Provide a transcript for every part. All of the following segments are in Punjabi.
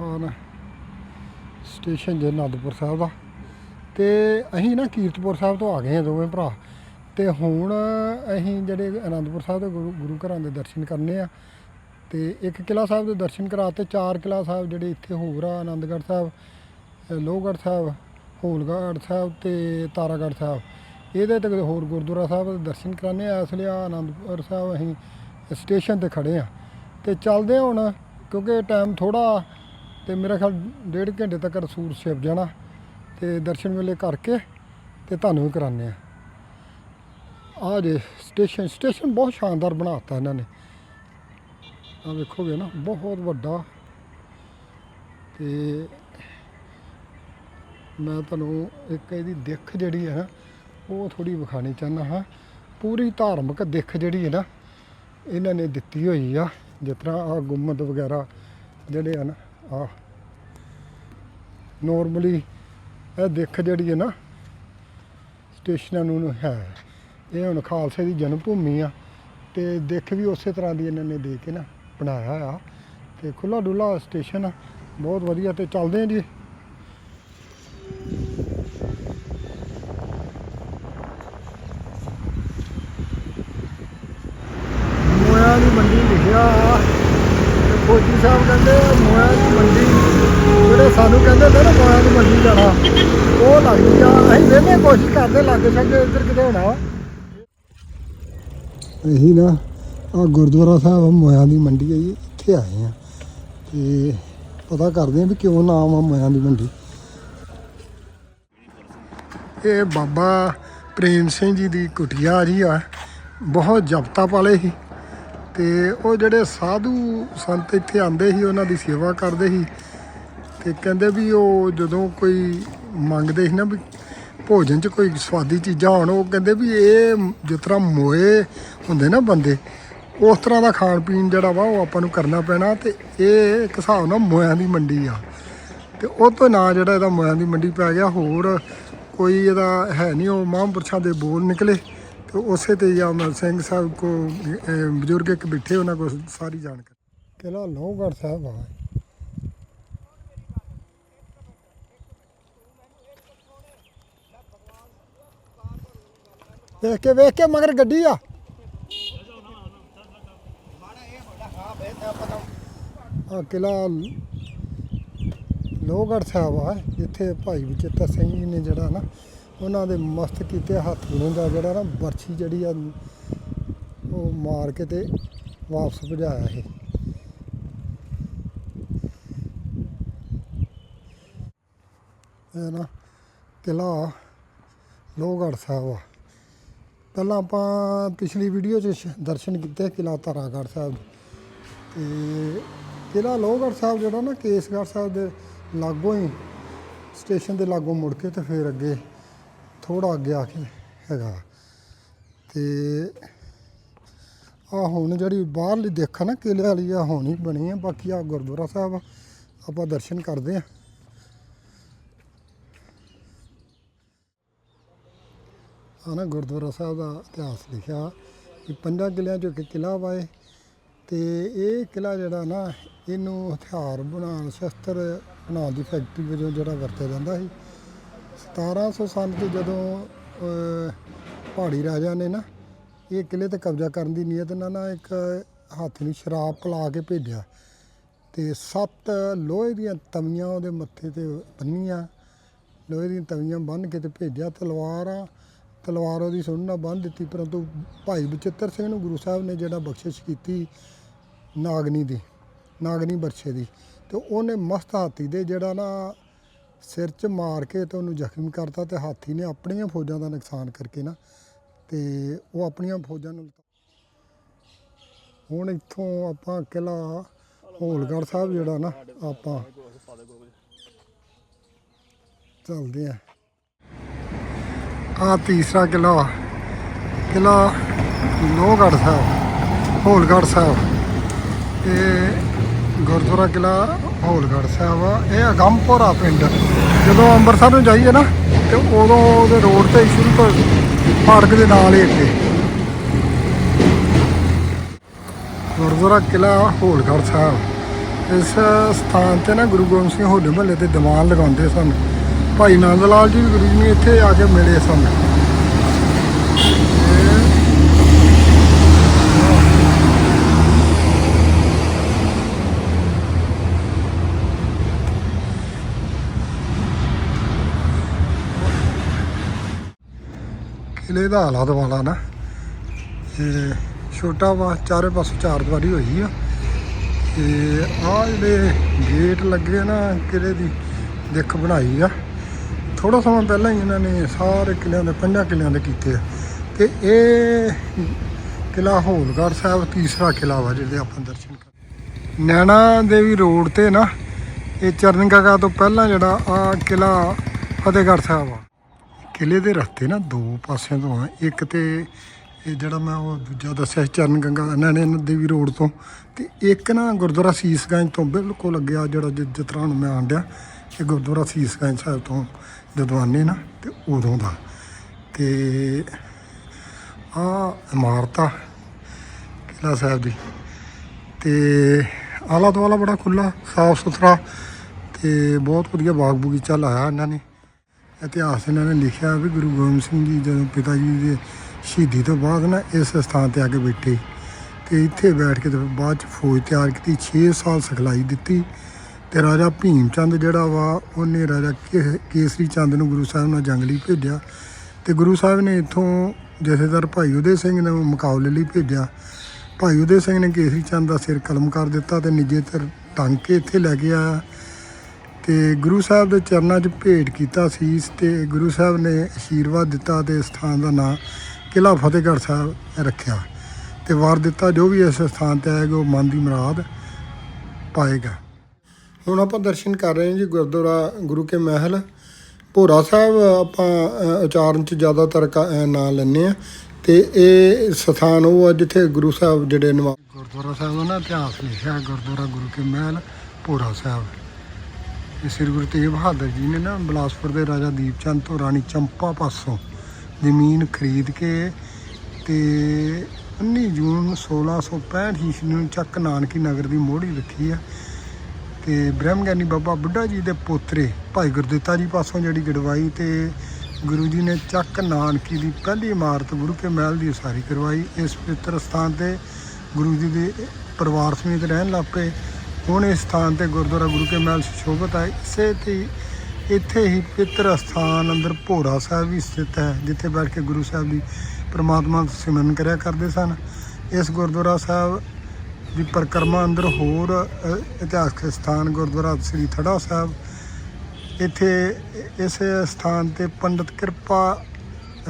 ਹਾਂ ਸਟੇਸ਼ਨ ਜੇ ਅਨੰਦਪੁਰ ਸਾਹਿਬ ਦਾ। ਤੇ ਅਸੀਂ ਨਾ ਕੀਰਤਪੁਰ ਸਾਹਿਬ ਤੋਂ ਆ ਗਏ ਆ ਦੋਵੇਂ ਭਰਾ। ਤੇ ਹੁਣ ਅਸੀਂ ਜਿਹੜੇ ਅਨੰਦਪੁਰ ਸਾਹਿਬ ਦੇ ਗੁਰੂ ਗੁਰੂ ਘਰਾਂ ਦੇ ਦਰਸ਼ਨ ਕਰਨੇ ਆ। ਤੇ ਇੱਕ ਕਿਲਾ ਸਾਹਿਬ ਦੇ ਦਰਸ਼ਨ ਕਰਾਤੇ ਚਾਰ ਕਿਲਾ ਸਾਹਿਬ ਜਿਹੜੇ ਇੱਥੇ ਹੋਰ ਆ ਆਨੰਦਗੜ੍ਹ ਸਾਹਿਬ ਲੋਹਗੜ੍ਹ ਸਾਹਿਬ, ਹੋਲਗੜ੍ਹ ਸਾਹਿਬ ਤੇ ਤਾਰਾਗੜ੍ਹ ਸਾਹਿਬ। ਇਹਦੇ ਤੇ ਹੋਰ ਗੁਰਦੁਆਰਾ ਸਾਹਿਬ ਦੇ ਦਰਸ਼ਨ ਕਰਾਣੇ ਆ। ਇਸ ਲਈ ਆ ਆਨੰਦਪੁਰ ਸਾਹਿਬ ਅਸੀਂ ਸਟੇਸ਼ਨ ਤੇ ਖੜੇ ਆ। ਤੇ ਚੱਲਦੇ ਆ ਹੁਣ ਕਿਉਂਕਿ ਟਾਈਮ ਥੋੜਾ ਤੇ ਮੇਰਾ ਖਿਆਲ ਡੇਢ ਘੰਟੇ ਤੱਕ ਰਸੂਰ ਛਿਪ ਜਾਣਾ ਤੇ ਦਰਸ਼ਨ ਵੇਲੇ ਕਰਕੇ ਤੇ ਤੁਹਾਨੂੰ ਵੀ ਕਰਾਣੇ ਆ। ਆ ਜੇ ਸਟੇਸ਼ਨ ਸਟੇਸ਼ਨ ਬਹੁਤ ਸ਼ਾਨਦਾਰ ਬਣਾਤਾ ਇਹਨਾਂ ਨੇ। ਆ ਵੇਖੋਗੇ ਨਾ, ਬਹੁਤ ਵੱਡਾ। ਤੇ ਮੈਂ ਤੁਹਾਨੂੰ ਇੱਕ ਇਹਦੀ ਦਿੱਖ ਜਿਹੜੀ ਹੈ ਨਾ, ਉਹ ਥੋੜੀ ਵਿਖਾਣੀ ਚਾਹੁੰਦਾ ਹਾਂ। ਪੂਰੀ ਧਾਰਮਿਕ ਦਿੱਖ ਜਿਹੜੀ ਹੈ ਨਾ, ਇਹਨਾਂ ਨੇ ਦਿੱਤੀ ਹੋਈ ਆ, ਜਿਸ ਤਰ੍ਹਾਂ ਆ ਗੁੰਮਦ ਵਗੈਰਾ ਜਿਹੜੇ ਆ ਨਾ ਆ ਨੋਰਮਲੀ ਇਹ ਦਿੱਖ ਜਿਹੜੀ ਹੈ ਨਾ, ਸਟੇਸ਼ਨਾਂ ਨੂੰ ਹੈ। ਇਹ ਹੁਣ ਖਾਲਸੇ ਦੀ ਜਨਮ ਭੂਮੀ ਆ ਤੇ ਦਿੱਖ ਵੀ ਉਸੇ ਤਰ੍ਹਾਂ ਦੀ ਇਹਨਾਂ ਨੇ ਦੇ ਕੇ ਨਾ ਬਣਾਇਆ ਆ। ਤੇ ਖੁੱਲਾ ਡੁੱਲਾ ਸਟੇਸ਼ਨ ਆ। ਬਹੁਤ ਵਧੀਆ ਤੇ ਚੱਲਦੇ ਆ ਜੀ ਮੋਇਆ ਦੀ ਮੰਡੀ ਲਿਖਿਆ ਆ ਤੇ ਫੌਜੀ ਸਾਹਿਬ ਕਹਿੰਦੇ ਮੋਇਆ ਦੀ ਮੰਡੀ ਜਿਹੜੇ ਸਾਨੂੰ ਕਹਿੰਦੇ ਨੇ ਨਾ ਮੋਇਆ ਦੀ ਮੰਡੀ ਜਾਣਾ ਉਹ ਲੱਗਦੀ ਆ ਅਸੀਂ ਵੇਲੇ ਕੋਸ਼ਿਸ਼ ਕਰਦੇ ਲੱਗੇ ਸਕਦੇ ਇੱਧਰ ਕਿਤੇ ਹੋਣਾ ਵਾ ਅਸੀਂ ਨਾ ਆ ਗੁਰਦੁਆਰਾ ਸਾਹਿਬ ਮੋਇਆ ਦੀ ਮੰਡੀ ਹੈ ਜੀ, ਇੱਥੇ ਆਏ ਆ। ਤੇ ਪਤਾ ਕਰਦੇ ਆ ਵੀ ਕਿਉਂ ਨਾਮ ਆ ਮੋਇਆ ਦੀ ਮੰਡੀ। ਇਹ ਬਾਬਾ ਪ੍ਰੇਮ ਸਿੰਘ ਜੀ ਦੀ ਕੁਟਿਆ ਜੀ ਆ, ਬਹੁਤ ਜਪਤਾ ਪਾਲੇ ਸੀ। ਤੇ ਉਹ ਜਿਹੜੇ ਸਾਧੂ ਸੰਤ ਇੱਥੇ ਆਂਦੇ ਸੀ, ਉਹਨਾਂ ਦੀ ਸੇਵਾ ਕਰਦੇ ਸੀ। ਤੇ ਕਹਿੰਦੇ ਵੀ ਉਹ ਜਦੋਂ ਕੋਈ ਮੰਗਦੇ ਸੀ ਨਾ ਵੀ ਭੋਜਨ 'ਚ ਕੋਈ ਸਵਾਦੀ ਚੀਜ਼ਾਂ ਹੋਣ, ਉਹ ਕਹਿੰਦੇ ਵੀ ਇਹ ਜਿਸ ਤਰ੍ਹਾਂ ਮੋਏ ਹੁੰਦੇ ਨਾ ਬੰਦੇ, ਉਸ ਤਰ੍ਹਾਂ ਦਾ ਖਾਣ ਪੀਣ ਜਿਹੜਾ ਵਾ ਉਹ ਆਪਾਂ ਨੂੰ ਕਰਨਾ ਪੈਣਾ ਤੇ ਇਹ ਇੱਕ ਹਿਸਾਬ ਨਾਲ ਮੋਇਆਂ ਦੀ ਮੰਡੀ ਆ। ਤੇ ਉਹ ਤੋਂ ਨਾਂ ਜਿਹੜਾ ਇਹਦਾ ਮੋਇਆਂ ਦੀ ਮੰਡੀ ਪੈ ਗਿਆ, ਹੋਰ ਕੋਈ ਇਹਦਾ ਹੈ ਨਹੀਂ, ਉਹ ਮਹਾਂਪੁਰਸ਼ਾਂ ਦੇ ਬੋਲ ਨਿਕਲੇ ਤੇ ਉਸੇ ਤੇ ਜਾਮਲ ਸਿੰਘ ਸਾਹਿਬ ਕੋ ਬਜ਼ੁਰਗ ਇੱਕ ਬੈਠੇ, ਉਹਨਾਂ ਕੋਲ ਸਾਰੀ ਜਾਣਕਾਰੀ। ਕਿਲਾ ਲੋਹਗੜ੍ਹ ਸਾਹਿਬ ਆ। ਵੇਖ ਕੇ ਵੇਖ ਕੇ ਮਗਰ ਗੱਡੀ ਆ। ਆ ਕਿਲਾ ਲੋਹਗੜ੍ਹ ਸਾਹਿਬ ਆ, ਜਿੱਥੇ ਭਾਈ ਵਿਚੇਤਾ ਸਿੰਘ ਜੀ ਨੇ ਜਿਹੜਾ ਨਾ ਉਹਨਾਂ ਦੇ ਮਸਤ ਕੀਤੇ ਹੱਥ ਨੂੰ ਦਾ ਜਿਹੜਾ ਨਾ ਬਰਛੀ ਜਿਹੜੀ ਆ, ਉਹ ਮਾਰ ਕੇ ਤੇ ਵਾਪਸ ਭਜਾਇਆ ਇਹ ਇਹ ਨਾ ਕਿਲਾ ਲੋਹਗੜ੍ਹ ਸਾਹਿਬ ਆ ਪਹਿਲਾਂ ਆਪਾਂ ਪਿਛਲੀ ਵੀਡੀਓ 'ਚ ਦਰਸ਼ਨ ਕੀਤੇ ਕਿਲਾ ਤਾਰਾਗੜ੍ਹ ਸਾਹਿਬ ਦੇ। ਤੇ ਕਿਲਾ ਲੋਹਗੜ੍ਹ ਸਾਹਿਬ ਜਿਹੜਾ ਨਾ ਕੇਸਗੜ੍ਹ ਸਾਹਿਬ ਦੇ ਲਾਗੋਂ ਹੀ ਸਟੇਸ਼ਨ ਦੇ ਲਾਗੋਂ ਮੁੜ ਕੇ ਤੇ ਫਿਰ ਅੱਗੇ ਥੋੜਾ ਅੱਗੇ ਆ ਕੇ ਹੈਗਾ। ਤੇ ਆ ਹੁਣ ਜਿਹੜੀ ਬਾਹਰਲੀ ਦੇਖਾ ਨਾ ਕਿਲੇ ਵਾਲੀ ਆ ਹੁਣ ਹੀ ਬਣੀ ਆ। ਬਾਕੀ ਆ ਗੁਰਦੁਆਰਾ ਸਾਹਿਬ ਆਪਾਂ ਦਰਸ਼ਨ ਕਰਦੇ ਆ। ਆ ਨਾ ਗੁਰਦੁਆਰਾ ਸਾਹਿਬ ਦਾ ਇਤਿਹਾਸ ਲਿਖਿਆ ਕਿ ਪੰਜਾਂ ਕਿਲਿਆਂ ਚੋਂ ਇੱਕ ਕਿਲਾ ਵਾਏ ਤੇ ਇਹ ਕਿਲਾ ਜਿਹੜਾ ਨਾ, ਇਹਨੂੰ ਹਥਿਆਰ ਬਣਾਉਣ, ਸ਼ਸਤਰ ਬਣਾਉਣ ਦੀ ਫੈਕਟਰੀ ਵਜੋਂ ਜਿਹੜਾ ਵਰਤਿਆ ਜਾਂਦਾ ਸੀ। 1700 ਸੰਨ 'ਚ ਜਦੋਂ ਪਹਾੜੀ ਰਾਜਾ ਨੇ ਨਾ, ਇਹ ਕਿਲੇ ਤੇ ਕਬਜ਼ਾ ਕਰਨ ਦੀ ਨੀਅਤ ਨਾਲ ਨਾ ਇੱਕ ਹਾਥੀ ਨੂੰ ਸ਼ਰਾਬ ਪਿਲਾ ਕੇ ਭੇਜਿਆ। ਤੇ ਸੱਤ ਲੋਹੇ ਦੀਆਂ ਤਵੀਆਂ ਉਹਦੇ ਮੱਥੇ ਤੇ ਬੰਨੀਆਂ, ਲੋਹੇ ਦੀਆਂ ਤਵੀਆਂ ਬੰਨ੍ਹ ਕੇ ਤੇ ਭੇਜਿਆ। ਤਲਵਾਰਾਂ, ਤਲਵਾਰ ਉਹਦੀ ਸੁਣ ਨਾਲ ਬੰਨ੍ਹ ਦਿੱਤੀ, ਪਰੰਤੂ ਭਾਈ ਬਚਿੱਤਰ ਸਿੰਘ ਨੂੰ ਗੁਰੂ ਸਾਹਿਬ ਨੇ ਜਿਹੜਾ ਬਖਸ਼ਿਸ਼ ਕੀਤੀ ਨਾਗਨੀ ਦੀ, ਨਾਗਨੀ ਬਰਛੇ ਦੀ। ਤੇ ਉਹਨੇ ਮਸਤ ਹਾਥੀ ਦੇ ਜਿਹੜਾ ਨਾ ਸਿਰ 'ਚ ਮਾਰ ਕੇ ਤੇ ਉਹਨੂੰ ਜ਼ਖਮੀ ਕਰਤਾ ਤੇ ਹਾਥੀ ਨੇ ਆਪਣੀਆਂ ਫੌਜਾਂ ਦਾ ਨੁਕਸਾਨ ਕਰਕੇ ਨਾ ਤੇ ਉਹ ਆਪਣੀਆਂ ਫੌਜਾਂ ਨੂੰ ਹੁਣ ਇੱਥੋਂ ਆਪਾਂ ਕਿਲਾ ਹੋਲਗੜ੍ਹ ਸਾਹਿਬ ਜਿਹੜਾ ਨਾ ਆਪਾਂ ਚੱਲਦੇ ਆ ਆ ਤੀਸਰਾ ਕਿਲਾ ਕਿਲਾ ਲੋਹਗੜ੍ਹ ਸਾਹਿਬ, ਹੋਲਗੜ੍ਹ ਸਾਹਿਬ। ਇਹ ਗੁਰਦੁਆਰਾ ਕਿਲਾ ਹੋਲਗੜ੍ਹ ਸਾਹਿਬ ਆ। ਇਹ ਅਗੰਮਪੁਰਾ ਪਿੰਡ। ਜਦੋਂ ਅੰਮ੍ਰਿਤਸਰ ਨੂੰ ਜਾਈਏ ਨਾ, ਤੇ ਉਦੋਂ ਉਹਦੇ ਰੋਡ ਤੇ ਸ਼ੁਰੂ ਤੋਂ ਪਾਰਕ ਦੇ ਨਾਲ ਹੀ ਅੱਗੇ। ਗੁਰਦੁਆਰਾ ਕਿਲਾ ਹੋਲਗੜ੍ਹ ਸਾਹਿਬ। ਇਸ ਸਥਾਨ ਤੇ ਨਾ ਗੁਰੂ ਗੋਬਿੰਦ ਸਿੰਘ ਹੋਲੇ ਮਹੱਲੇ ਤੇ ਦੀਵਾਨ ਲਗਾਉਂਦੇ ਸਨ। ਭਾਈ ਨੰਦ ਲਾਲ ਜੀ ਵੀ ਗੁਰੂ ਜੀ ਨੂੰ ਇੱਥੇ ਆ ਕੇ ਮਿਲੇ ਸਨ। ਕਿਲੇ ਦਾ ਹਾਲਾਤ ਵਾਲਾ ਨਾ। ਇਹ ਛੋਟਾ ਵਾ, ਚਾਰੇ ਪਾਸੇ ਚਾਰ ਦੀਵਾਰੀ ਹੋਈ ਆ। ਤੇ ਆ ਜਿਹੜੇ ਗੇਟ ਲੱਗੇ ਨਾ ਕਿਲੇ ਦੀ ਦਿੱਖ ਬਣਾਈ ਆ। ਥੋੜਾ ਸਮਾਂ ਪਹਿਲਾਂ ਹੀ ਇਹਨਾਂ ਨੇ ਸਾਰੇ ਕਿਲਿਆਂ ਦੇ, ਪੰਜਾਂ ਕਿਲਿਆਂ ਦੇ ਕੀਤੇ ਆ। ਤੇ ਇਹ ਕਿਲਾ ਹੋਲਗੜ੍ਹ ਸਾਹਿਬ, ਤੀਸਰਾ ਕਿਲਾ ਵਾ ਜਿਹਦੇ ਆਪਾਂ ਦਰਸ਼ਨ ਕਰ ਨੈਣਾ ਦੇਵੀ ਰੋਡ ਤੇ ਨਾ, ਇਹ ਚਰਨ ਚਰਨਗਾਗਾ ਤੋਂ ਪਹਿਲਾਂ ਜਿਹੜਾ ਆ ਕਿਲਾ ਫਤਿਹਗੜ੍ਹ ਸਾਹਿਬ ਆ। ਕਿਲੇ ਦੇ ਰਸਤੇ ਨਾ ਦੋ ਪਾਸਿਆਂ ਤੋਂ ਆ। ਇੱਕ ਤੇ ਇਹ ਜਿਹੜਾ ਮੈਂ ਉਹ ਦੂਜਾ ਦੱਸਿਆ ਸੀ ਚਰਨ ਗੰਗਾ ਨੈਣੇ ਦੇਵੀ ਰੋਡ ਤੋਂ। ਤੇ ਇੱਕ ਨਾ ਗੁਰਦੁਆਰਾ ਸੀਸਗੰਜ ਤੋਂ ਬਿਲਕੁਲ ਅੱਗੇ ਆ ਜਿਹੜਾ ਜਿ- ਜਿਸ ਤਰ੍ਹਾਂ ਹੁਣ ਮੈਂ ਆਂਡਿਆ ਇਹ ਗੁਰਦੁਆਰਾ ਸੀਸਗੰਜ ਸਾਹਿਬ ਤੋਂ ਜਦੋਂ ਆਉਂਦੇ ਨਾ, ਤੇ ਉਦੋਂ ਦਾ। ਤੇ ਆ ਇਮਾਰਤ ਆ ਕਿਲਾ ਸਾਹਿਬ ਦੀ। ਤੇ ਆਲਾ ਦੁਆਲਾ ਬੜਾ ਖੁੱਲਾ ਸਾਫ਼ ਸੁਥਰਾ ਤੇ ਬਹੁਤ ਵਧੀਆ ਬਾਗ ਬਗੀਚਾ ਲਾਇਆ ਇਹਨਾਂ ਨੇ। ਇਤਿਹਾਸ ਇਹਨਾਂ ਨੇ ਲਿਖਿਆ ਵੀ ਗੁਰੂ ਗੋਬਿੰਦ ਸਿੰਘ ਜੀ ਜਦੋਂ ਪਿਤਾ ਜੀ ਦੇ ਸ਼ਹੀਦੀ ਤੋਂ ਬਾਅਦ ਨਾ ਇਸ ਸਥਾਨ ਤੇ ਆ ਕੇ ਬੈਠੇ ਤੇ ਇੱਥੇ ਬੈਠ ਕੇ ਤੇ ਬਾਅਦ ਚ ਫੌਜ ਤਿਆਰ ਕੀਤੀ 6 ਸਾਲ ਸਿਖਲਾਈ ਦਿੱਤੀ ਤੇ ਰਾਜਾ ਭੀਮ ਚੰਦ ਜਿਹੜਾ ਵਾ, ਉਹਨੇ ਰਾਜਾ ਕੇ- ਕੇਸਰੀ ਚੰਦ ਨੂੰ ਗੁਰੂ ਸਾਹਿਬ ਨਾਲ ਜੰਗ ਲਈ ਭੇਜਿਆ ਤੇ ਗੁਰੂ ਸਾਹਿਬ ਨੇ ਇੱਥੋਂ ਜਥੇਦਾਰ ਭਾਈ ਉਦੇ ਸਿੰਘ ਨੂੰ ਮੁਕਾਬਲੇ ਲਈ ਭੇਜਿਆ। ਭਾਈ ਉਦੇ ਸਿੰਘ ਨੇ ਕੇਸਰੀ ਚੰਦ ਦਾ ਸਿਰ ਕਲਮ ਕਰ ਦਿੱਤਾ ਤੇ ਨਿੱਜੇ ਤਰ ਟੰਗ ਕੇ ਇੱਥੇ ਲੈ ਕੇ ਆਇਆ। ਤੇ ਗੁਰੂ ਸਾਹਿਬ ਦੇ ਚਰਨਾਂ 'ਚ ਭੇਟ ਕੀਤਾ ਸੀਸ ਤੇ ਗੁਰੂ ਸਾਹਿਬ ਨੇ ਆਸ਼ੀਰਵਾਦ ਦਿੱਤਾ ਤੇ ਇਸ ਸਥਾਨ ਦਾ ਨਾਂ ਕਿਲ੍ਹਾ ਫਤਿਹਗੜ੍ਹ ਸਾਹਿਬ ਰੱਖਿਆ ਤੇ ਵਾਰ ਦਿੱਤਾ, ਜੋ ਵੀ ਇਸ ਸਥਾਨ ਤੇ ਆਏਗਾ ਉਹ ਮਨ ਦੀ ਮੁਰਾਦ ਪਾਏਗਾ। ਹੁਣ ਆਪਾਂ ਦਰਸ਼ਨ ਕਰ ਰਹੇ ਹਾਂ ਜੀ ਗੁਰਦੁਆਰਾ ਗੁਰੂ ਕੇ ਮਹਿਲ। ਭੋਰਾ ਸਾਹਿਬ ਆਪਾਂ ਉਚਾਰਨ 'ਚ ਜ਼ਿਆਦਾਤਰ ਕ- ਨਾਂ ਲੈਂਦੇ ਆ ਤੇ ਇਹ ਸਥਾਨ ਉਹ ਆ ਜਿੱਥੇ ਗੁਰੂ ਸਾਹਿਬ ਜਿਹੜੇ ਨਿਵਾ ਗੁਰਦੁਆਰਾ ਸਾਹਿਬ ਦਾ ਨਾ ਇਤਿਹਾਸ ਲਿਖਿਆ ਗੁਰਦੁਆਰਾ ਗੁਰੂ ਕੇ ਮਹਿਲ, ਭੋਰਾ ਸਾਹਿਬ। ਇਹ ਸ੍ਰੀ ਗੁਰੂ ਤੇਗ ਬਹਾਦਰ ਜੀ ਨੇ ਨਾ ਬਿਲਾਸਪੁਰ ਦੇ ਰਾਜਾ ਦੀਪ ਚੰਦ ਤੋਂ ਰਾਣੀ ਚੰਪਾ ਪਾਸੋਂ ਜ਼ਮੀਨ ਖਰੀਦ ਕੇ ਤੇ 19 ਜੂਨ 1665 ਈਸਵੀ ਨੂੰ ਚੱਕ ਨਾਨਕੀ ਨਗਰ ਦੀ ਮੋਹੜੀ ਰੱਖੀ ਆ। ਤੇ ਬ੍ਰਹਮ ਗਿਆਨੀ ਬਾਬਾ ਬੁੱਢਾ ਜੀ ਦੇ ਪੋਤਰੇ ਭਾਈ ਗੁਰਦਿੱਤਾ ਜੀ ਪਾਸੋਂ ਜਿਹੜੀ ਗੜਵਾਈ ਤੇ ਗੁਰੂ ਜੀ ਨੇ ਚੱਕ ਨਾਨਕੀ ਦੀ ਪਹਿਲੀ ਇਮਾਰਤ ਗੁਰੂ ਕੇ ਮਹਿਲ ਦੀ ਉਸਾਰੀ ਕਰਵਾਈ। ਇਸ ਪਵਿੱਤਰ ਸਥਾਨ ਤੇ ਗੁਰੂ ਜੀ ਦੇ ਪਰਿਵਾਰ ਸਮੇਤ ਰਹਿਣ ਲੱਗ ਪਏ ਸਥਾਨ ਤੇ ਗੁਰਦੁਆਰਾ ਗੁਰੂ ਕੇ ਮਹਿਲ ਸੁਸ਼ੋਭਿਤ ਹੈ। ਇਸੇ ਤੇ ਇੱਥੇ ਹੀ ਪਵਿੱਤਰ ਸਥਾਨ ਅੰਦਰ ਭੋਰਾ ਸਾਹਿਬ ਵੀ ਸਥਿਤ ਹੈ, ਜਿੱਥੇ ਬੈਠ ਕੇ ਗੁਰੂ ਸਾਹਿਬ ਦੀ ਪ੍ਰਮਾਤਮਾ ਦਾ ਸਿਮਰਨ ਕਰਿਆ ਕਰਦੇ ਸਨ। ਇਸ ਗੁਰਦੁਆਰਾ ਸਾਹਿਬ ਦੀ ਪਰਿਕਰਮਾ ਅੰਦਰ ਹੋਰ ਇਤਿਹਾਸਕ ਸਥਾਨ ਗੁਰਦੁਆਰਾ ਸ੍ਰੀ ਥੜਾ ਸਾਹਿਬ। ਇੱਥੇ ਇਸ ਸਥਾਨ ਤੇ ਪੰਡਤ ਕਿਰਪਾ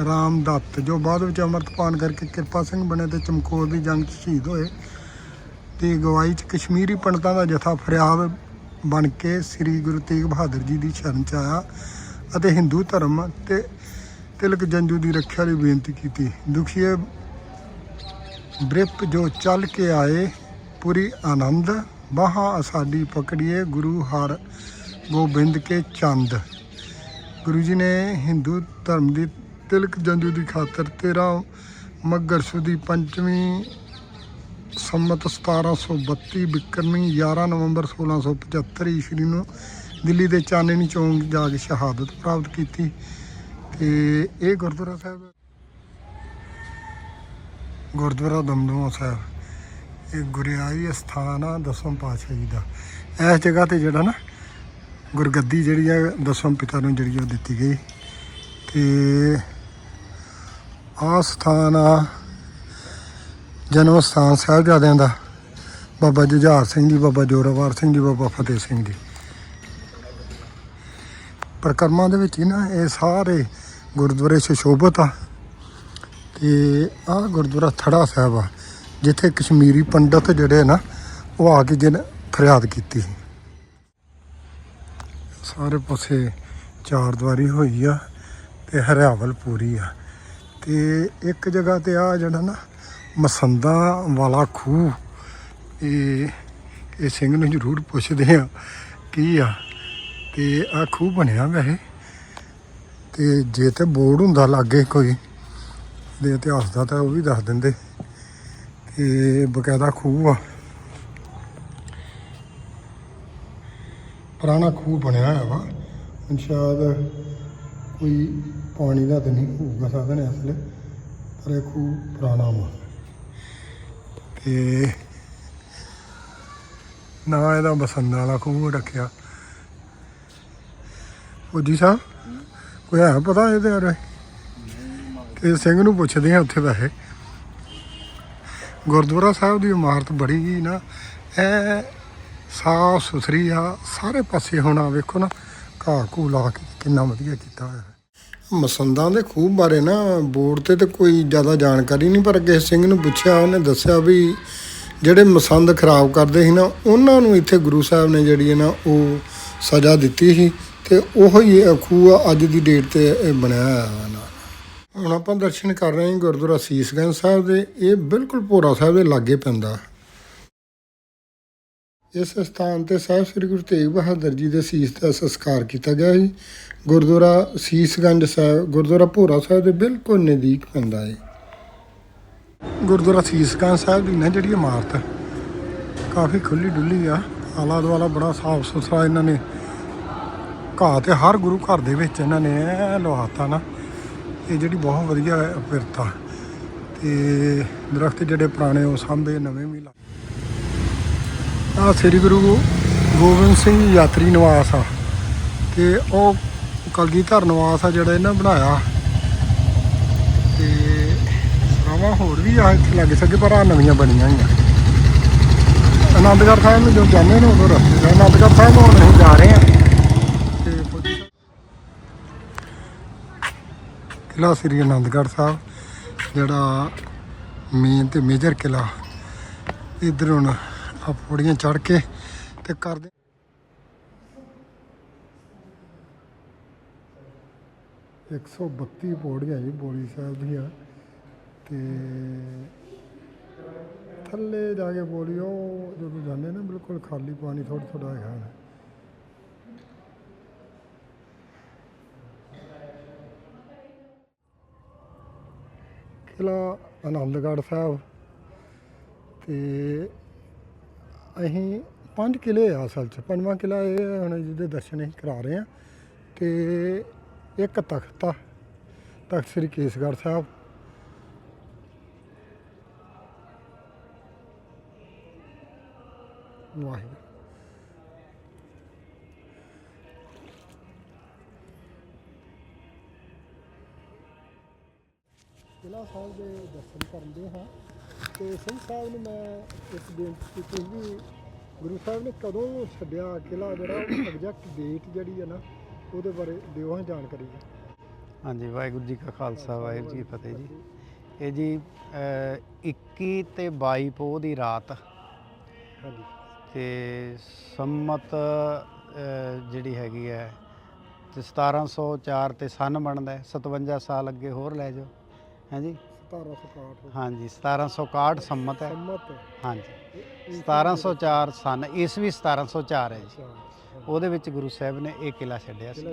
ਰਾਮ ਦੱਤ ਜੋ ਬਾਅਦ ਵਿੱਚ ਅੰਮ੍ਰਿਤਪਾਨ ਕਰਕੇ ਕਿਰਪਾ ਸਿੰਘ ਬਣੇ ਤੇ ਚਮਕੌਰ ਦੀ ਜੰਗ 'ਚ ਸ਼ਹੀਦ ਹੋਏ। ਦੀ ਅਗਵਾਈ 'ਚ ਕਸ਼ਮੀਰੀ ਪੰਡਤਾਂ ਦਾ ਜਥਾ ਫਰਿਆਦ ਬਣ ਕੇ ਸ੍ਰੀ ਗੁਰੂ ਤੇਗ ਬਹਾਦਰ ਜੀ ਦੀ ਸ਼ਰਨ 'ਚ ਆਇਆ ਅਤੇ ਹਿੰਦੂ ਧਰਮ ਤੇ ਤਿਲਕ ਜੰਜੂ ਦੀ ਰੱਖਿਆ ਲਈ ਬੇਨਤੀ ਕੀਤੀ। ਦੁਖੀਏ ਬ੍ਰਿਪ ਜੋ ਚੱਲ ਕੇ ਆਏ, ਪੂਰੀ ਆਨੰਦ, ਬਾਹਾਂ ਅਸਾਡੀ ਪਕੜੀਏ ਗੁਰੂ ਹਰ ਗੋਬਿੰਦ ਕੇ ਚੰਦ। ਗੁਰੂ ਜੀ ਨੇ ਹਿੰਦੂ ਧਰਮ ਦੀ ਤਿਲਕ ਜੰਜੂ ਦੀ ਖਾਤਰ 13 ਮੱਘਰ ਸੁਦੀ ਪੰਚਵੀਂ ਸੰਮਤ 1732 ਬਿਕਰਮੀ 11 ਨਵੰਬਰ 1675 ਈਸਵੀ ਨੂੰ ਦਿੱਲੀ ਦੇ ਚਾਨਣੀ ਚੌਂਕ ਜਾ ਕੇ ਸ਼ਹਾਦਤ ਪ੍ਰਾਪਤ ਕੀਤੀ ਤੇ ਇਹ ਗੁਰਦੁਆਰਾ ਸਾਹਿਬ ਗੁਰਦੁਆਰਾ ਦਮਦਮਾ ਸਾਹਿਬ, ਇਹ ਗੁਰਿਆਈ ਸਥਾਨ ਆ ਦਸਮ ਪਾਤਸ਼ਾਹ ਜੀ ਦਾ। ਇਸ ਜਗ੍ਹਾ ਤੇ ਜਿਹੜਾ ਨਾ ਗੁਰਗੱਦੀ ਜਿਹੜੀ ਆ, ਦਸਮ ਪਿਤਾ ਨੂੰ ਜਿਹੜੀ ਉਹ ਦਿੱਤੀ ਗਈ। ਤੇ ਆ ਸਥਾਨ ਆ ਜਨਮ ਸਥਾਨ ਸਾਹਿਬਜ਼ਾਦਿਆਂ ਦਾ, ਬਾਬਾ ਜੁਝਾਰ ਸਿੰਘ ਜੀ, ਬਾਬਾ ਜੋਰਾਵਰ ਸਿੰਘ ਜੀ, ਬਾਬਾ ਫਤਿਹ ਸਿੰਘ ਜੀ। ਪ੍ਰਕਰਮਾਂ ਦੇ ਵਿੱਚ ਹੀ ਨਾ ਇਹ ਸਾਰੇ ਗੁਰਦੁਆਰੇ ਸੁਸ਼ੋਭਿਤ ਆ। ਤੇ ਆ ਗੁਰਦੁਆਰਾ ਥੜਾ ਸਾਹਿਬ ਆ, ਜਿੱਥੇ ਕਸ਼ਮੀਰੀ ਪੰਡਤ ਜਿਹੜੇ ਨਾ, ਉਹ ਆ ਕੇ ਜਿਹਨ ਫਰਿਆਦ ਕੀਤੀ ਸੀ। ਸਾਰੇ ਪਾਸੇ ਚਾਰ ਦੀਵਾਰੀ ਹੋਈ ਆ ਤੇ ਹਰਿਆਵਲ ਪੂਰੀ ਆ। ਤੇ ਇੱਕ ਜਗ੍ਹਾ ਤੇ ਆ ਜਿਹੜਾ ਨਾ ਮਸੰਦਾ ਵਾਲਾ ਖੂਹ। ਇਹ ਇਹ ਸਿੰਘ ਨੂੰ ਜ਼ਰੂਰ ਪੁੱਛਦੇ ਆ ਕੀ ਆ? ਤੇ ਆ ਖੂਹ ਬਣਿਆ ਵੈਸੇ। ਤੇ ਜੇ ਤੇ ਬੋਰਡ ਹੁੰਦਾ ਲਾਗੇ ਕੋਈ, ਦੇ ਇਤਿਹਾਸ ਦਾ ਤਾਂ ਉਹ ਵੀ ਦੱਸ ਦਿੰਦੇ। ਤੇ ਬਕਾਇਦਾ ਖੂਹ ਆ। ਪੁਰਾਣਾ ਖੂਹ ਬਣਿਆ ਹੋਇਆ ਵਾ। ਸ਼ਾਇਦ ਕੋਈ ਪਾਣੀ ਦਾ ਤਾਂ ਨਹੀਂ ਹੋਊਗਾ, ਸਾਧਨ ਇਸ ਪਰ ਇਹ ਖੂਹ ਪੁਰਾਣਾ ਵਾ। ਤੇ ਨਾ ਇਹਦਾ ਬਸੰਤ ਵਾਲਾ ਖੂਹ ਰੱਖਿਆ। ਉਹ ਜੀ ਸਾਹਿਬ, ਕੋਈ ਹੈ ਪਤਾ ਇਹਦੇ ਬਾਰੇ? ਕਿ ਸਿੰਘ ਨੂੰ ਪੁੱਛਦੇ ਆ ਉੱਥੇ ਵੈਸੇ। ਗੁਰਦੁਆਰਾ ਸਾਹਿਬ ਦੀ ਇਮਾਰਤ ਬੜੀ ਹੀ ਨਾ ਐ ਸਾਫ਼ ਸੁਥਰੀ ਆ, ਸਾਰੇ ਪਾਸੇ ਹੁਣ ਆ ਵੇਖੋ ਨਾ ਘਾਹ ਘੂ ਲਾ ਕੇ ਕਿੰਨਾ ਵਧੀਆ ਕੀਤਾ ਹੋਇਆ। ਮਸੰਦਾਂ ਦੇ ਖੂਬ ਬਾਰੇ ਨਾ ਬੋਰਡ ਤੇ ਤੇ ਕੋਈ ਜ਼ਿਆਦਾ ਜਾਣਕਾਰੀ ਨਹੀਂ, ਪਰ ਕਿਸੇ ਸਿੰਘ ਨੂੰ ਪੁੱਛਿਆ, ਉਹਨੇ ਦੱਸਿਆ ਵੀ ਜਿਹੜੇ ਮਸੰਦ ਖਰਾਬ ਕਰਦੇ ਸੀ ਨਾ, ਉਹਨਾਂ ਨੂੰ ਇੱਥੇ ਗੁਰੂ ਸਾਹਿਬ ਨੇ ਜਿਹੜੀ ਹੈ ਨਾ ਉਹ ਸਜ਼ਾ ਦਿੱਤੀ ਸੀ ਤੇ ਉਹ ਹੀ ਖੂਹ ਆ ਅੱਜ ਦੀ ਡੇਟ ਤੇ ਬਣਿਆ ਹੋਇਆ ਨਾ। ਹੁਣ ਆਪਾਂ ਦਰਸ਼ਨ ਕਰ ਰਹੇ ਹਾਂ ਗੁਰਦੁਆਰਾ ਸੀਸਗੰਜ ਸਾਹਿਬ ਦੇ, ਇਹ ਬਿਲਕੁਲ ਭੋਰਾ ਸਾਹਿਬ ਦੇ ਲਾਗੇ ਪੈਂਦਾ। ਇਸ ਸਥਾਨ ਤੇ ਸਾਹਿਬ ਸ੍ਰੀ ਗੁਰੂ ਤੇਗ ਬਹਾਦਰ ਜੀ ਦੇ ਸੀਸ ਦਾ ਸੰਸਕਾਰ ਕੀਤਾ ਗਿਆ ਸੀ। ਗੁਰਦੁਆਰਾ ਸੀਸਗੰਜ ਸਾਹਿਬ ਗੁਰਦੁਆਰਾ ਭੋਰਾ ਸਾਹਿਬ ਦੇ ਬਿਲਕੁਲ ਨਜ਼ਦੀਕ ਪੈਂਦਾ ਹੈ ਗੁਰਦੁਆਰਾ ਸੀਸਗੰਜ ਸਾਹਿਬ ਦੀ ਨਾ ਜਿਹੜੀ ਇਮਾਰਤ ਹੈ, ਕਾਫੀ ਖੁੱਲੀ ਡੁੱਲੀ ਆ। ਆਲਾ ਦੁਆਲਾ ਬੜਾ ਸਾਫ਼ ਸੁਥਰਾ ਇਹਨਾਂ ਨੇ ਘਾਹ ਤੇ ਹਰ ਗੁਰੂ ਘਰ ਦੇ ਵਿੱਚ ਇਹਨਾਂ ਨੇ ਐ ਲਵਾਤਾ ਨਾ। ਇਹ ਜਿਹੜੀ ਬਹੁਤ ਵਧੀਆ ਹੈ ਫਿਰਤਾ ਤੇ ਦਰਖਤ ਜਿਹੜੇ ਪੁਰਾਣੇ ਉਹ ਸਾਂਭੇ ਨਵੇਂ ਵੀ ਲਾ ਆ ਸ੍ਰੀ ਗੁਰੂ ਗੋਬਿੰਦ ਸਿੰਘ ਯਾਤਰੀ ਨਿਵਾਸ ਆ। ਤੇ ਉਹ ਕਲਗੀਧਰ ਨਿਵਾਸ ਆ ਜਿਹੜਾ ਇਹਨਾਂ ਬਣਾਇਆ। ਤੇ ਸਰਾਵਾਂ ਹੋਰ ਵੀ ਆ ਇੱਥੇ ਲੱਗ ਸਕੇ, ਪਰ ਆ ਨਵੀਆਂ ਬਣੀਆਂ ਹੋਈਆਂ ਆਨੰਦਗੜ੍ਹ ਸਾਹਿਬ ਨੂੰ ਜੋ ਜਾਂਦੇ ਨੇ, ਉਦੋਂ ਰਸਤੇ ਦਾ ਆਨੰਦਗੜ੍ਹ ਸਾਹਿਬ ਨੂੰ ਹੁਣ ਅਸੀਂ ਜਾ ਰਹੇ ਹਾਂ। ਤੇ ਫੌਜੀ ਕਿਲ੍ਹਾ ਸ੍ਰੀ ਅਨੰਦਗੜ੍ਹ ਸਾਹਿਬ, ਜਿਹੜਾ ਮੇਨ ਤੇ ਮੇਜਰ ਕਿਲ੍ਹਾ। ਇੱਧਰ ਹੁਣ ਆ ਪੌੜੀਆਂ ਚੜ ਕੇ ਤੇ ਕਰਦੇ ਇੱਕ ਸੌ ਬੱਤੀ ਪੌੜੀਆਂ ਜੀ ਬੋਲੀ ਸਾਹਿਬ ਦੀਆਂ ਤੇ ਥੱਲੇ ਜਾ ਕੇ ਬੋਲੀ, ਉਹ ਜਦੋਂ ਜਾਂਦੇ ਨਾ ਬਿਲਕੁਲ ਖਾਲੀ ਪਾਣੀ ਥੋੜਾ ਥੋੜਾ ਹੈਗਾ ਹੈ। ਕਿਲ੍ਹਾ ਆਨੰਦਗੜ੍ਹ ਸਾਹਿਬ ਤੇ ਅਸੀਂ ਪੰਜ ਕਿਲੇ ਆ ਅਸਲ 'ਚ। ਪੰਜਵਾਂ ਕਿਲਾ ਇਹ ਹੈ, ਹੁਣ ਜਿਹਦੇ ਦਰਸ਼ਨ ਅਸੀਂ ਕਰਾ ਰਹੇ ਹਾਂ ਤੇ ਇੱਕ ਤਖਤ ਆ, ਤਖਤ ਸ੍ਰੀ ਕੇਸਗੜ੍ਹ ਸਾਹਿਬ। ਵਾਹਿਗੁਰੂ। ਕਿਲਾ ਸਾਹਿਬ ਦੇ ਦਰਸ਼ਨ ਕਰਦੇ ਹਾਂ। ਤੇ ਸਿੰਘ ਸਾਹਿਬ ਨੂੰ ਮੈਂ ਇਸ ਬੇਨਤੀ ਕੀਤੀ ਵੀ ਗੁਰੂ ਸਾਹਿਬ ਨੇ ਕਦੋਂ ਛੱਡਿਆ ਕਿਲਾ ਜਿਹੜਾ ਐਗਜ਼ੈਕਟ ਡੇਟ ਜਿਹੜੀ ਹੈ ਨਾ ਉਹਦੇ ਬਾਰੇ ਦਿਓ ਹਾਂ ਜਾਣਕਾਰੀ। ਜੀ ਹਾਂਜੀ ਵਾਹਿਗੁਰੂ ਜੀ ਕਾ ਖਾਲਸਾ ਵਾਹਿਗੁਰੂ ਜੀ ਕੀ ਫਤਿਹ ਜੀ। ਇਹ ਜੀ ਅਹ, 21 ਤੇ 22 ਪੋਹ ਦੀ ਰਾਤ ਹਾਂਜੀ। ਤੇ ਸੰਮਤ ਅਹ, ਜਿਹੜੀ ਹੈਗੀ ਹੈ ਤੇ 1704 ਤੇ ਸਨ ਬਣਦਾ ਹੈ। 57 ਸਾਲ ਅੱਗੇ ਹੋਰ ਲੈ ਜਾਓ। ਹਾਂਜੀ 1761 ਹਾਂਜੀ 1761 ਸੰਮਤ ਹੈ। ਸੰਮਤ ਹਾਂਜੀ। 1704 ਸਨ ਈਸਵੀ 1704 ਹੈ ਜੀ। ਉਹਦੇ ਵਿੱਚ ਗੁਰੂ ਸਾਹਿਬ ਨੇ ਇਹ ਕਿਲਾ ਛੱਡਿਆ ਸੀ।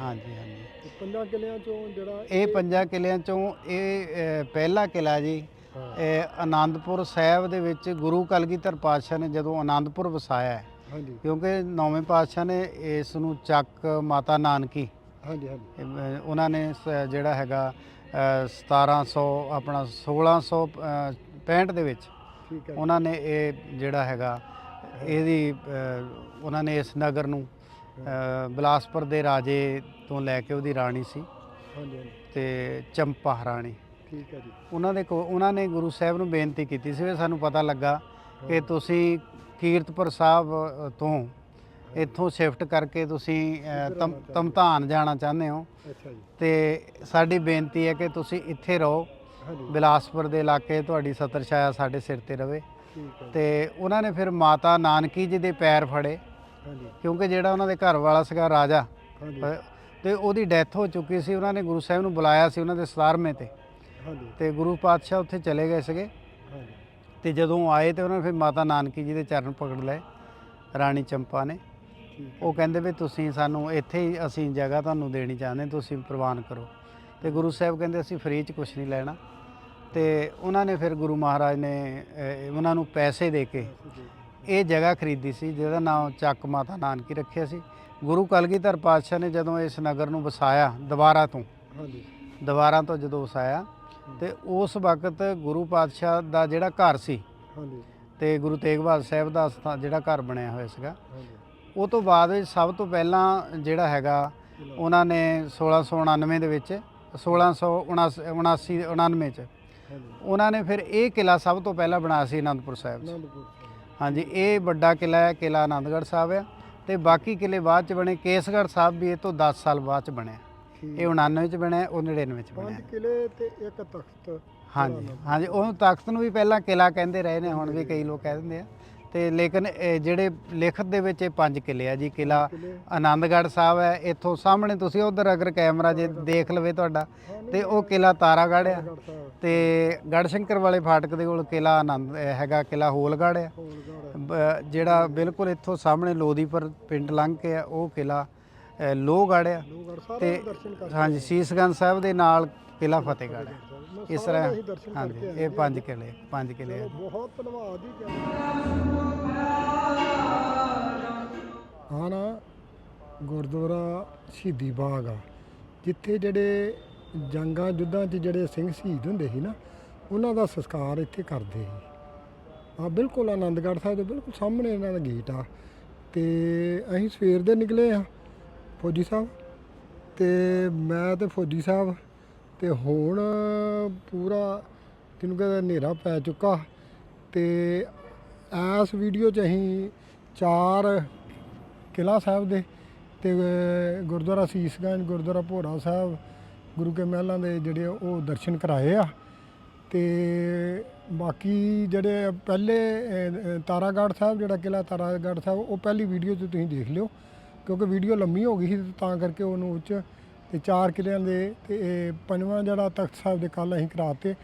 ਹਾਂਜੀ ਹਾਂਜੀ। ਪੰਜਾਂ ਕਿਲਿਆਂ ਚੋਂ ਜਿਹੜਾ ਇਹ ਪੰਜਾਂ ਕਿਲਿਆਂ ਚੋਂ ਇਹ ਪਹਿਲਾ ਕਿਲਾ ਜੀ। ਇਹ ਆਨੰਦਪੁਰ ਸਾਹਿਬ ਦੇ ਵਿੱਚ ਗੁਰੂ ਕਲਗੀਧਰ ਪਾਤਸ਼ਾਹ ਨੇ ਜਦੋਂ ਆਨੰਦਪੁਰ ਵਸਾਇਆ ਕਿਉਂਕਿ ਨੌਵੇਂ ਪਾਤਸ਼ਾਹ ਨੇ ਇਸ ਨੂੰ ਚੱਕ ਮਾਤਾ ਨਾਨਕੀ ਹਾਂਜੀ ਹਾਂਜੀ। ਉਹਨਾਂ ਨੇ ਜਿਹੜਾ ਹੈਗਾ 1700 ਆਪਣਾ 1665 ਦੇ ਵਿੱਚ ਠੀਕ ਹੈ। ਉਹਨਾਂ ਨੇ ਇਹ ਜਿਹੜਾ ਹੈਗਾ ਇਹਦੀ ਉਹਨਾਂ ਨੇ ਇਸ ਨਗਰ ਨੂੰ ਬਿਲਾਸਪੁਰ ਦੇ ਰਾਜੇ ਤੋਂ ਲੈ ਕੇ ਉਹਦੀ ਰਾਣੀ ਸੀ ਹਾਂਜੀ ਤੇ ਚੰਪਾ ਰਾਣੀ। ਠੀਕ ਹੈ ਜੀ। ਉਹਨਾਂ ਦੇ ਕੋ ਉਹਨਾਂ ਨੇ ਗੁਰੂ ਸਾਹਿਬ ਨੂੰ ਬੇਨਤੀ ਕੀਤੀ ਸੀ ਵੀ ਸਾਨੂੰ ਪਤਾ ਲੱਗਾ ਕਿ ਤੁਸੀਂ ਕੀਰਤਪੁਰ ਸਾਹਿਬ ਤੋਂ ਇੱਥੋਂ ਸ਼ਿਫਟ ਕਰਕੇ ਤੁਸੀਂ। ਤਮਤਾਨ ਜਾਣਾ ਚਾਹੁੰਦੇ ਹੋ। ਅੱਛਾ ਜੀ। ਤੇ ਸਾਡੀ ਬੇਨਤੀ ਹੈ ਕਿ ਤੁਸੀਂ ਇੱਥੇ ਰਹੋ। ਬਿਲਾਸਪੁਰ ਦੇ ਇਲਾਕੇ ਤੁਹਾਡੀ ਸਤਰ ਛਾਇਆ ਸਾਡੇ ਸਿਰ ਤੇ ਰਵੇ। ਠੀਕ ਹੈ ਜੀ, ਤੇ ਉਹਨਾਂ ਨੇ ਫਿਰ ਮਾਤਾ ਨਾਨਕੀ ਜੀ ਦੇ ਪੈਰ ਫੜੇ। ਕਿਉਂਕਿ ਜਿਹੜਾ ਉਹਨਾਂ ਦੇ ਘਰ ਵਾਲਾ ਸੀਗਾ ਰਾਜਾ ਤੇ ਉਹਦੀ ਡੈਥ ਹੋ ਚੁੱਕੀ ਸੀ। ਉਹਨਾਂ ਨੇ ਗੁਰੂ ਸਾਹਿਬ ਨੂੰ ਬੁਲਾਇਆ ਸੀ ਉਹਨਾਂ ਦੇ 17ਵੇਂ ਤੇ। ਤੇ ਗੁਰੂ ਪਾਤਸ਼ਾਹ ਉੱਥੇ ਚਲੇ ਗਏ ਸੀਗੇ। ਤੇ ਜਦੋਂ ਆਏ ਤੇ ਉਹਨਾਂ ਨੇ ਫਿਰ ਮਾਤਾ ਨਾਨਕੀ ਜੀ ਦੇ ਚਰਨ ਪਕੜ ਲਏ। ਰਾਣੀ ਚੰਪਾ ਨੇ। ਉਹ ਕਹਿੰਦੇ ਵੀ ਤੁਸੀਂ ਸਾਨੂੰ ਇੱਥੇ ਹੀ ਅਸੀਂ ਜਗ੍ਹਾ ਤੁਹਾਨੂੰ ਦੇਣੀ ਚਾਹੁੰਦੇ ਤੁਸੀਂ ਪ੍ਰਵਾਨ ਕਰੋ। ਤੇ ਗੁਰੂ ਸਾਹਿਬ ਕਹਿੰਦੇ ਅਸੀਂ ਫ੍ਰੀ ਚ ਕੁਝ ਨਹੀਂ ਲੈਣਾ। ਤੇ ਉਹਨਾਂ ਨੇ ਫਿਰ ਗੁਰੂ ਮਹਾਰਾਜ ਨੇ ਅਹ, ਉਹਨਾਂ ਨੂੰ ਪੈਸੇ ਦੇ ਕੇ ਇਹ ਜਗ੍ਹਾ ਖਰੀਦੀ ਸੀ ਜਿਹਦਾ ਨਾਮ ਚੱਕ ਮਾਤਾ ਨਾਨਕੀ ਰੱਖਿਆ ਸੀ। ਗੁਰੂ ਕਲਗੀਧਰ ਪਾਤਸ਼ਾਹ ਨੇ ਜਦੋਂ ਇਸ ਨਗਰ ਨੂੰ ਵਸਾਇਆ ਦੁਬਾਰਾ ਤੋਂ ਹਾਂਜੀ। ਦੁਬਾਰਾ ਤੋਂ ਜਦੋਂ ਵਸਾਇਆ ਤੇ ਉਸ ਵਕਤ ਗੁਰੂ ਪਾਤਸ਼ਾਹ ਦਾ ਜਿਹੜਾ ਘਰ ਸੀ ਹਾਂਜੀ। ਤੇ ਗੁਰੂ ਤੇਗ ਬਹਾਦਰ ਸਾਹਿਬ ਦਾ ਸਥਾ- ਜਿਹੜਾ ਘਰ ਬਣਿਆ ਹੋਇਆ ਸੀਗਾ ਹਾਂਜੀ। ਉਹ ਤੋਂ ਬਾਅਦ ਵਿੱਚ ਸਭ ਤੋਂ ਪਹਿਲਾਂ ਜਿਹੜਾ ਹੈਗਾ ਉਹਨਾਂ ਨੇ 1699 ਦੇ ਵਿੱਚ 1679 99 ਚ। ਉਹਨਾਂ ਨੇ ਫਿਰ ਇਹ ਕਿਲਾ ਸਭ ਤੋਂ ਪਹਿਲਾਂ ਬਣਾਇਆ ਸੀ ਆਨੰਦਪੁਰ ਸਾਹਿਬ 'ਚ। ਹਾਂਜੀ ਇਹ ਵੱਡਾ ਕਿਲਾ ਹੈ ਕਿਲਾ ਆਨੰਦਗੜ੍ਹ ਸਾਹਿਬ ਆ। ਤੇ ਬਾਕੀ ਕਿਲੇ ਬਾਅਦ ਚ ਬਣੇ ਕੇਸਗੜ੍ਹ ਸਾਹਿਬ ਵੀ ਇਹ ਤੋਂ 10 ਸਾਲ ਬਾਅਦ ਚ ਬਣਿਆ। ਇਹ 99 ਚ ਬਣਿਆ ਉਹ 99 ਚ ਪੰਜ ਬਣਿਆ ਕਿਲੇ ਤੇ ਇੱਕ ਤਖਤ। ਹਾਂਜੀ ਹਾਂਜੀ ਉਹ ਤਖਤ ਨੂੰ ਵੀ ਪਹਿਲਾਂ ਕਿਲਾ ਕਹਿੰਦੇ ਰਹੇ ਨੇ ਹੁਣ ਵੀ ਕਈ ਲੋਕ ਕਹਿ ਦਿੰਦੇ ਆ। ਤੇ ਲੇਕਿਨ ਇਹ ਜਿਹੜੇ ਲਿਖਤ ਦੇ ਵਿੱਚ ਇਹ ਪੰਜ ਕਿਲੇ ਆ ਜੀ ਕਿਲਾ ਆਨੰਦਗੜ੍ਹ ਸਾਹਿਬ ਹੈ ਇੱਥੋਂ ਸਾਹਮਣੇ ਤੁਸੀਂ ਉਧਰ ਅਗਰ ਕੈਮਰਾ ਜੇ ਦੇਖ ਲਵੇ ਤੁਹਾਡਾ ਤੇ ਉਹ ਕਿਲਾ ਤਾਰਾਗੜ੍ਹ ਆ। ਤੇ ਗੜਸ਼ੰਕਰ ਵਾਲੇ ਫਾਟਕ ਦੇ ਕੋਲ ਕਿਲਾ ਆਨੰਦ ਹੈਗਾ ਕਿਲਾ ਹੋਲਗੜ੍ਹ ਆ। ਜਿਹੜਾ ਬਿਲਕੁਲ ਇੱਥੋਂ ਸਾਹਮਣੇ ਲੋਦੀਪੁਰ ਪਿੰਡ ਲੰਘ ਕੇ ਆ ਉਹ ਕਿਲਾ ਲੋਹਗੜ੍ਹ ਆ। ਤੇ ਹਾਂਜੀ ਸੀਸਗੰਜ ਸਾਹਿਬ ਦੇ ਨਾਲ ਕਿਲਾ ਫਤਿਹਗੜ੍ਹ ਮੈਂ ਇਸ ਤਰ੍ਹਾਂ ਹਾਂਜੀ ਇਹ ਪੰਜ ਕਿਲੇ ਪੰਜ ਕਿਲੇ ਆ। ਬਹੁਤ ਧੰਨਵਾਦ ਹੀ ਹਾਂ ਨਾ ਗੁਰਦੁਆਰਾ ਸ਼ਹੀਦੀ ਬਾਗ ਆ। ਜਿੱਥੇ ਜਿਹੜੇ ਜੰਗਾਂ ਯੁੱਧਾਂ 'ਚ ਜਿਹੜੇ ਸਿੰਘ ਸ਼ਹੀਦ ਹੁੰਦੇ ਸੀ ਨਾ, ਉਹਨਾਂ ਦਾ ਸੰਸਕਾਰ ਇੱਥੇ ਕਰਦੇ ਸੀ। ਆ ਬਿਲਕੁਲ ਆਨੰਦਗੜ੍ਹ ਸਾਹਿਬ ਦੇ ਬਿਲਕੁਲ ਸਾਹਮਣੇ ਇਹਨਾਂ ਦਾ ਗੇਟ ਆ। ਤੇ ਅਸੀਂ ਸਵੇਰ ਦੇ ਨਿਕਲੇ ਆ ਫੌਜੀ ਸਾਹਿਬ, ਤੇ ਮੈਂ ਤੇ ਫੌਜੀ ਸਾਹਿਬ, ਤੇ ਹੁਣ ਪੂਰਾ ਜਿਹਨੂੰ ਕਹਿੰਦਾ, ਹਨੇਰਾ ਪੈ ਚੁੱਕਾ। ਤੇ ਇਸ ਵੀਡੀਓ 'ਚ ਅਸੀਂ ਚਾਰ ਕਿਲਾ ਸਾਹਿਬ ਦੇ ਤੇ ਗੁਰਦੁਆਰਾ ਸੀਸਗੰਜ ਗੁਰਦੁਆਰਾ ਭੋਰਾ ਸਾਹਿਬ, ਗੁਰੂ ਕੇ ਮਹਿਲਾਂ ਦੇ ਜਿਹੜੇ ਉਹ ਦਰਸ਼ਨ ਕਰਾਏ ਆ। ਤੇ ਬਾਕੀ ਜਿਹੜੇ ਪਹਿਲੇ ਤਾਰਾਗੜ੍ਹ ਸਾਹਿਬ, ਜਿਹੜਾ ਕਿਲਾ ਤਾਰਾਗੜ੍ਹ ਸਾਹਿਬ, ਉਹ ਪਹਿਲੀ ਵੀਡੀਓ 'ਚ ਤੁਸੀਂ ਦੇਖ ਲਿਓ, ਕਿਉਂਕਿ ਵੀਡੀਓ ਲੰਮੀ ਹੋ ਗਈ ਸੀ ਤਾਂ ਕਰਕੇ ਉਹਨੂੰ ਉੱਚ ਤੇ ਚਾਰ ਕਿਲਿਆਂ ਦੇ ਤੇ ਇਹ ਪੰਜਵਾਂ ਜਿਹੜਾ ਤਖਤ ਸਾਹਿਬ ਦੇ ਕੱਲ ਅਸੀਂ ਕਰਾਤੇ।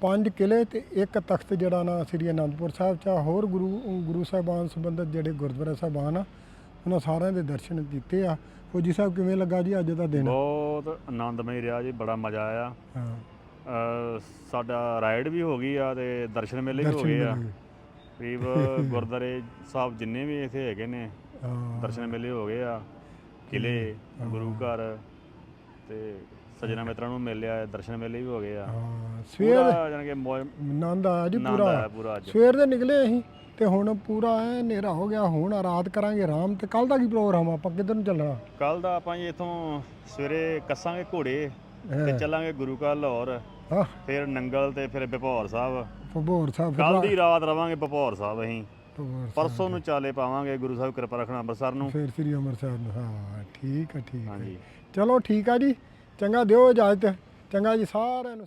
ਪੰਜ ਕਿਲੇ ਤੇ ਇੱਕ ਤਖਤ ਜਿਹੜਾ ਨਾ ਸ੍ਰੀ ਅਨੰਦਪੁਰ ਸਾਹਿਬ ਚ। ਹੋਰ ਗੁਰੂ ਗੁਰੂ ਸਾਹਿਬਾਨ ਸੰਬੰਧਿਤ ਜਿਹੜੇ ਗੁਰਦੁਆਰਾ ਸਾਹਿਬਾਨ ਆ ਉਹਨਾਂ ਸਾਰਿਆਂ ਦੇ ਦਰਸ਼ਨ ਕੀਤੇ ਆ। ਫੌਜੀ ਸਾਹਿਬ ਕਿਵੇਂ ਲੱਗਾ ਜੀ ਅੱਜ ਦਾ ਦਿਨ? ਬਹੁਤ ਆਨੰਦਮਈ ਰਿਹਾ ਜੀ ਬੜਾ ਮਜ਼ਾ ਆਇਆ। ਹਾਂ। ਸਾਡਾ ਰਾਈਡ ਵੀ ਹੋ ਗਈ ਆ ਤੇ ਦਰਸ਼ਨ ਮੇਲੇ ਵੀ ਹੋ ਗਏ ਆ। ਕਰੀਬ ਗੁਰਦਾਰੇ ਸਾਹਿਬ ਜਿੰਨੇ ਵੀ ਇੱਥੇ ਹੈਗੇ ਨੇ ਦਰਸ਼ਨ ਮੇਲੇ ਹੋ ਗਏ ਆ। ਕਿਲੇ ਗੁਰੂ ਘਰ ਤੇ ਸਜਣਾ ਮਿੱਤਰਾਂ ਨੂੰ ਮਿਲਿਆ ਦਰਸ਼ਨ ਮੇਲੇ ਵੀ ਹੋ ਗਏ ਆ। ਹਾਂ ਸਵੇਰ ਪੂਰਾ ਜਾਣੀ ਕਿ ਮੌਜ ਆਨੰਦ ਆਇਆ ਜੀ ਆਨੰਦ ਪੂਰਾ। ਆਇਆ ਪੂਰਾ ਅੱਜ। ਸਵੇਰ ਦੇ ਨਿਕਲੇ ਅਸੀਂ ਤੇ ਹੁਣ ਪੂਰਾ ਐ ਹਨੇਰਾ ਹੋ ਗਿਆ ਹੁਣ ਰਾਤ ਕਰਾਂਗੇ ਆਰਾਮ ਤੇ ਕੱਲ ਦਾ ਕੀ ਪ੍ਰੋਗਰਾਮ ਆ? ਆਪਾਂ ਕਿੱਧਰ ਨੂੰ ਚੱਲਣਾ? ਕੱਲ ਦਾ ਆਪਾਂ ਜੀ ਇਥੋਂ ਸਵੇਰੇ ਕੱਸਾਂਗੇ ਘੋੜੇ ਤੇ ਚੱਲਾਂਗੇ ਗੁਰੂ ਕਾ ਲਾਹੌਰ। ਹਾਂ। ਫਿਰ ਨੰਗਲ ਤੇ ਫਿਰ ਬਿਪੌਰ ਸਾਹਿਬ। ਭਬੋਰ ਸਾਹਿਬ ਫਿਰ ਕੱਲ ਦੀ ਰਾਤ ਰਵਾਂਗੇ ਬਿਪੌਰ ਸਾਹਿਬ ਅਸੀਂ। ਭਬੋਰ ਪਰਸੋਂ ਨੂੰ ਚਾਲੇ ਪਾਵਾਂਗੇ ਗੁਰੂ ਸਾਹਿਬ ਕਿਰਪਾ ਰੱਖਣਾ ਅੰਮ੍ਰਿਤਸਰ ਨੂੰ। ਫਿਰ ਸ੍ਰੀ ਅੰਮ੍ਰਿਤਸਰ ਨੂੰ ਹਾਂ ਠੀਕ ਆ ਠੀਕ ਆ। ਹਾਂਜੀ। ਚਲੋ ਠੀਕ ਆ ਜੀ। ਚੰਗਾ ਦਿਓ ਇਜਾਜ਼ਤ ਚੰਗਾ ਜੀ ਸਾਰਿਆਂ ਨੂੰ